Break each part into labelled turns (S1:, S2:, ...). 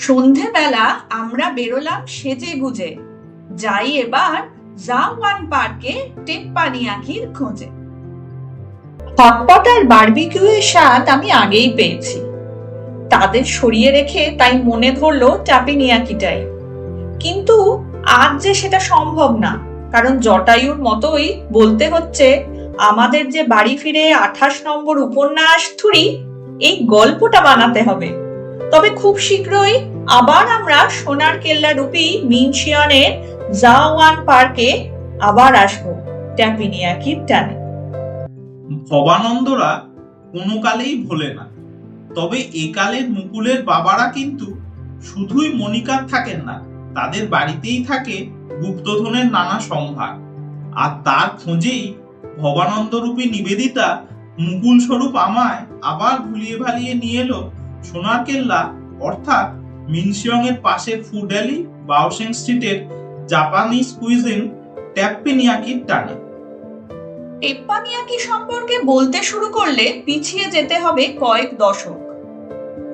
S1: সন্ধেবেলা আমরা বেরোলাম সেজে গুজে। যাই এবার জাওয়ান পার্কে টেপ্পানিয়াকির খোঁজে। হটপট আর বারবিকিউ এর স্বাদ আমি আগেই পেয়েছি। তাদের সরিয়ে রেখে তাই মনে ধরলো টাপিনিয়াকিটাই। কিন্তু আজ যে সেটা সম্ভব না, কারণ জটায়ুর মতোই বলতে হচ্ছে, আমাদের যে বাড়ি ফিরে আঠাশ নম্বর উপন্যাস থুরি, এই গল্পটা বানাতে হবে। তবে খুব শীঘ্রই আবার আমরা সোনার কেল্লা রূপী মিনশিয়নের জাওয়ান পার্কে আবার আসব ট্যাপিনিয়াকির টানে।
S2: ভবানন্দরা কোনো কালেই ভোলে না, তবে একালের মুকুলের বাবারা কিন্তু শুধুই মনিকার থাকেন না, তাদের বাড়িতেই থাকে গুপ্তধনের নানা সম্ভার। আর তার খোঁজেই ভবানন্দরূপী নিবেদিতা মুকুল স্বরূপ আমায় আবার ভুলিয়ে ভালিয়ে নিয়ে এলো সোনার কেল্লা অর্থাৎ মিনসিয়ং এর পাশের ফুড অ্যালি বাওসেং স্ট্রিটের জাপানিজ কুইজিন ট্যাপ্পিনিয়াকির টানে।
S1: টেপ্পানিয়াকি সম্পর্কে বলতে শুরু করলে পিছিয়ে যেতে হবে কয়েক দশক।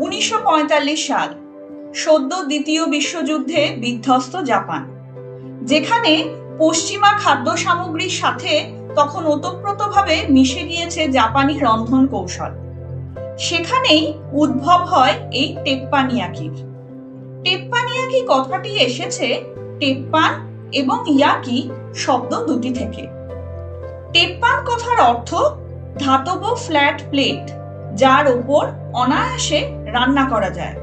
S1: উনিশশো পঁয়তাল্লিশ সাল, সদ্য দ্বিতীয় বিশ্বযুদ্ধে বিধ্বস্ত জাপান, যেখানে পশ্চিমা খাদ্য সামগ্রীর সাথে তখন ওতপ্রোতভাবে মিশে গিয়েছে জাপানি রন্ধন কৌশল সেখানেই উদ্ভব হয় এই টেপ্পানিয়াকির টেপ্পানিয়াকি কথাটি এসেছে টেপ্পান এবং ইয়াকি শব্দ দুটি থেকে। টেপ্পান কথার অর্থ ধাতব ফ্ল্যাট প্লেট, যার ওপর অনায়াসে রান্না করা যায়।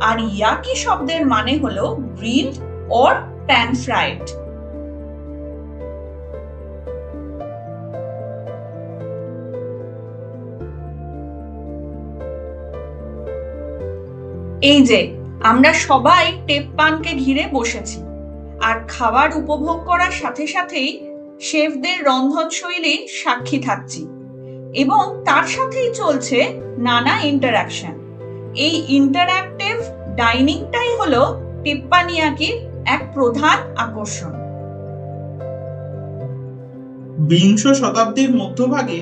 S1: আর ইয়াকি শব্দের মানে হলো গ্রিল অর প্যান ফ্রাইড। এই যে, আমরা সবাই টেপ্পানকে ঘিরে বসেছি। আর খাবার উপভোগ করার সাথে সাথেই শেফদের রন্ধনশৈলীর সাক্ষী থাকছি। এবং তার সাথেই চলছে নানা ইন্টারাকশন এই ইন্টারঅ্যাক্টিভ ডাইনিংটাই হলো টিপ্পানিয়াকির এক প্রধান আকর্ষণ।
S2: বিংশ শতাব্দীর মধ্যভাগে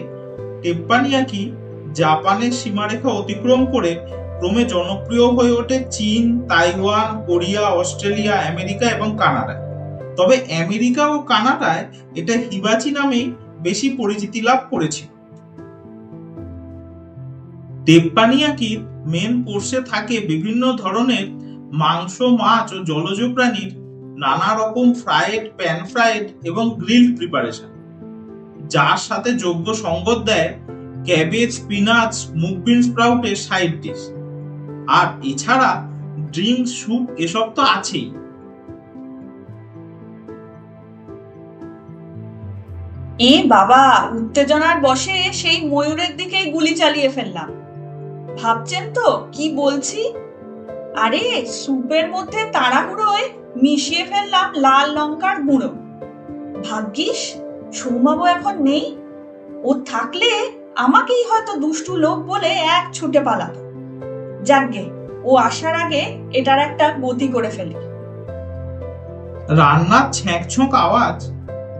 S2: টেপ্পানিয়াকি জাপানের সীমারেখা অতিক্রম করে ক্রমে জনপ্রিয় হয়ে ওঠে চীন, তাইওয়ান, কোরিয়া, অস্ট্রেলিয়া, আমেরিকা এবং কানাডায় তবে আমেরিকা ও কানাডায় এটা হিবাচি নামেই বেশি পরিচিতি লাভ করেছিল টেপ্পানিয়াকির মেন কোর্সে থাকে বিভিন্ন ধরনের মাংস, মাছ ও জলজ প্রাণীর নানা রকম ফ্রাইড প্যান ফ্রাইড এবং গ্রিলড প্রিপারেশন যার সাথে যোগ্য সঙ্গত দেয় ক্যাবেজ স্পিনাচ মুগ বিন স্প্রাউটের সাইড ডিশ আর এছাড়া ড্রিঙ্ক, স্যুপ এসব তো আছেই।
S1: এ বাবা, উত্তেজনার বসে সেই ময়ূরের দিকেই গুলি চালিয়ে ফেললাম। ভাবছেন তো, কি বলছি? আরে, স্যুপের মধ্যে তাড়াহুড়োয় মিশিয়ে ফেললাম লাল লঙ্কার গুঁড়ো। ভাগ্যিস সৌমাবু এখন নেই। ও থাকলে আমাকেই হয়তো দুষ্টু লোক বলে এক ছুটে পালাতো। যাকগে ও আসার আগে এটার একটা গতি করে ফেলি।
S2: রান্নার ছ্যাঁকছক আওয়াজ,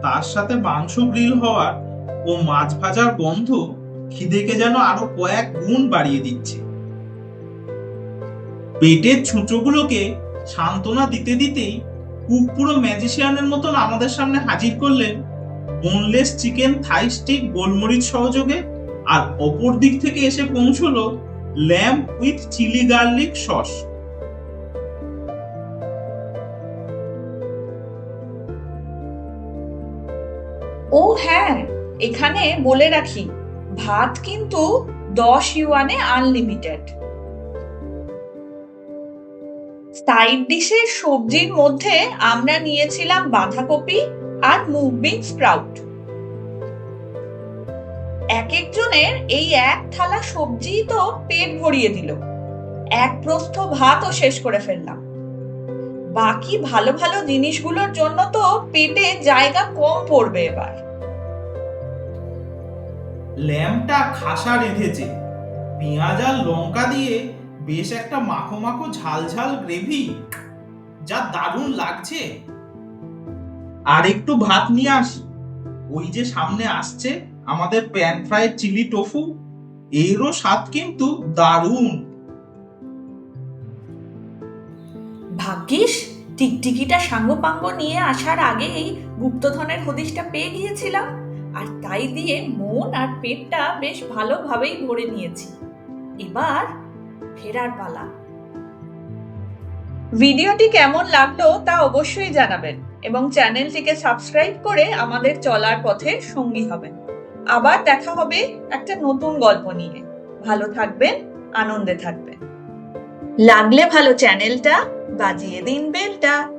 S2: তার সাথে মাংস গ্রিল হওয়ার ও মাছ ভাজার গন্ধ খিদেকে যেন আরও কয়েক গুণ বাড়িয়ে দিচ্ছে। পেটের ছুঁচোগুলোকে সান্ত্বনা দিতে দিতেই কুক পুরো ম্যাজিশিয়ানের মতন আমাদের সামনে হাজির করলেন বোনলেস চিকেন থাই স্টিক গোলমরিচ সহযোগে, আর অপর দিক থেকে এসে পৌঁছলো lamb with chilli garlic sauce.
S1: ও হ্যাঁ এখানে বলে রাখি, ভাত কিন্তু দশ ইউয়ানে আনলিমিটেড। সাইড ডিশের সবজির মধ্যে আমরা নিয়েছিলাম বাঁধাকপি আর বিন স্প্রাউট। এক একজনের এই এক থালা সবজি তো পেট ভরিয়ে দিল। এক প্রস্থ ভাতও শেষ করে ফেললাম। বাকি ভালো ভালো জিনিসগুলোর জন্য তো পেটে জায়গা কম পড়বে এবার।
S2: ল্যাম্পটা খাসা রেঁধেছে। পেঁয়াজ আর লঙ্কা দিয়ে বেশ একটা মাখো মাখো ঝাল ঝাল গ্রেভি। যা দারুণ লাগছে। আর একটু ভাত নিয়ে আসি। ওই যে সামনে আসছে। আমাদের প্যান ফ্রাই চিলি টোফু এরও স্বাদ কিন্তু দারুণ।
S1: ভাগ্যিস টিকটিকিটা সাঙ্গপাঙ্গ নিয়ে আসার আগেই গুপ্তধনের হদিশটা পেয়ে গিয়েছিলাম। আর তাই দিয়ে মন আর পেটটা বেশ ভালোভাবেই ভরে নিয়েছি। এবার ফেরার পালা। ভিডিওটি কেমন লাগল তা অবশ্যই জানাবেন এবং চ্যানেলটিকে সাবস্ক্রাইব করে আমাদের চলার পথে সঙ্গী হবেন। আবার দেখা হবে একটা নতুন গল্প নিয়ে। ভালো থাকবেন, আনন্দে থাকবেন। লাগলে ভালো চ্যানেলটা, বাজিয়ে দিন বেলটা।